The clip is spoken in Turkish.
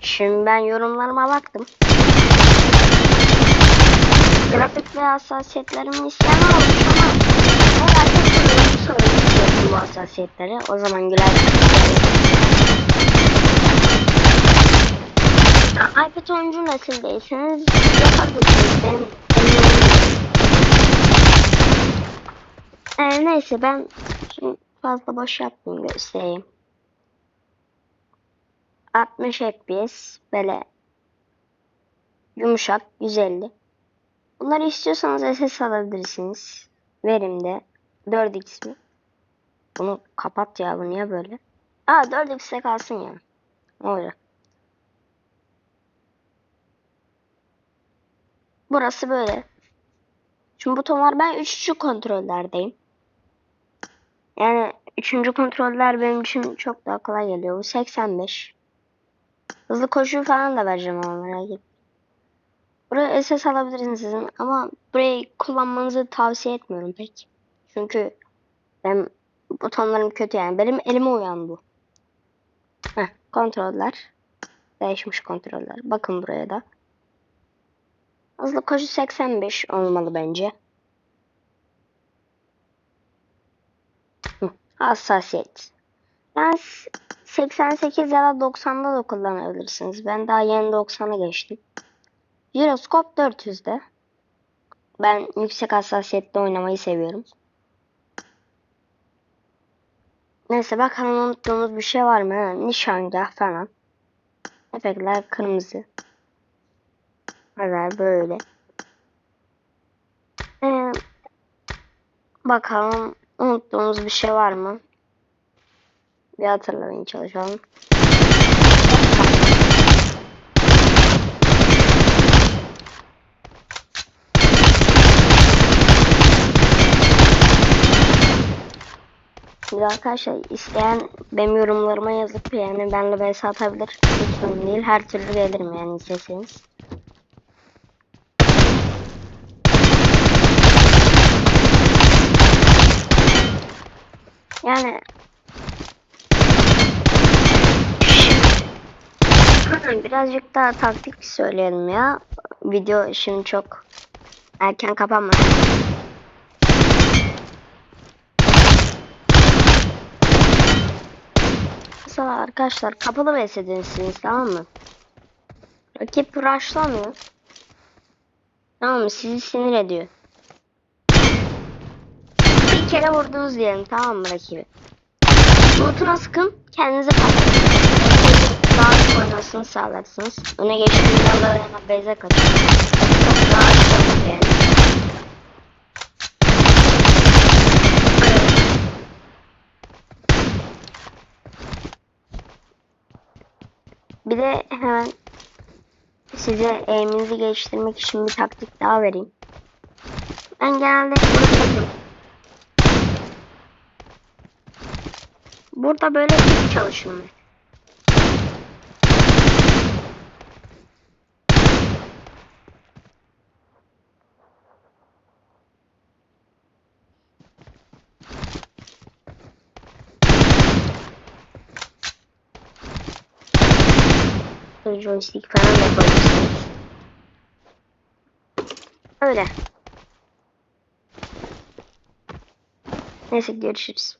Şimdi ben yorumlarıma baktım. Grafik ve hassasiyetlerimi isteyen olmuş ama herhalde sorun sorun bu hassasiyetleri. O zaman güler. İPad oyuncu nesildeyseniz yapabilirsiniz. Benim ee, neyse ben şimdi fazla boş yapmayayım göstereyim. 60 FPS böyle yumuşak 150. Bunları istiyorsanız SS alabilirsiniz. Verimde 4x mi? Bunu kapat ya bu niye böyle? Aa 4x'e kalsın ya. Ne olacak? Burası böyle. Şimdi butonlar ben üçüncü kontrollerdeyim. Yani üçüncü kontroller benim için çok daha kolay geliyor. Bu 85. Hızlı koşu falan da vereceğim ama merak etmeyin. Buraya SS alabilirsiniz sizin ama burayı kullanmanızı tavsiye etmiyorum pek. Çünkü ben butonlarım kötü yani. Benim elime uyan bu. Heh, kontroller. Değişmiş kontroller. Bakın buraya da. Hızlı koşu 85 olmalı bence. Hı, hassasiyet. Yani 88 ya da 90'da da kullanabilirsiniz. Ben daha yeni 90'a geçtim. Jiroskop 400'de. Ben yüksek hassasiyette oynamayı seviyorum. Neyse bakalım unuttuğumuz bir şey var mı? Ha, nişangah falan. Efektler kırmızı. Haber böyle. Ee, bakalım unuttuğumuz bir şey var mı? Bir hatırlamaya çalışalım. Şimdi arkadaşlar isteyen benim yorumlarıma yazıp yani benle vs atabilir. Hiç sorun değil. Her türlü gelirim yani isteseniz. Yani birazcık daha taktik söyleyelim ya. Video şimdi çok erken kapanmasın. Mesela arkadaşlar kapalı beslediniz tamam mı? Rakip rushlamıyor. Tamam mı? Sizi sinir ediyor. Bir kere vurdunuz diyelim tamam mı rakibi? Botuna sıkın kendinize patlatın. Oynamasını sağlarsınız. Öne geçtiğinde alanına beze katın. Çok. Bir de hemen size aim'inizi geliştirmek için bir taktik daha vereyim. Ben genelde burada böyle bir çalışıyorum. joystick falan da yapabilirsiniz. Öyle. Neyse görüşürüz.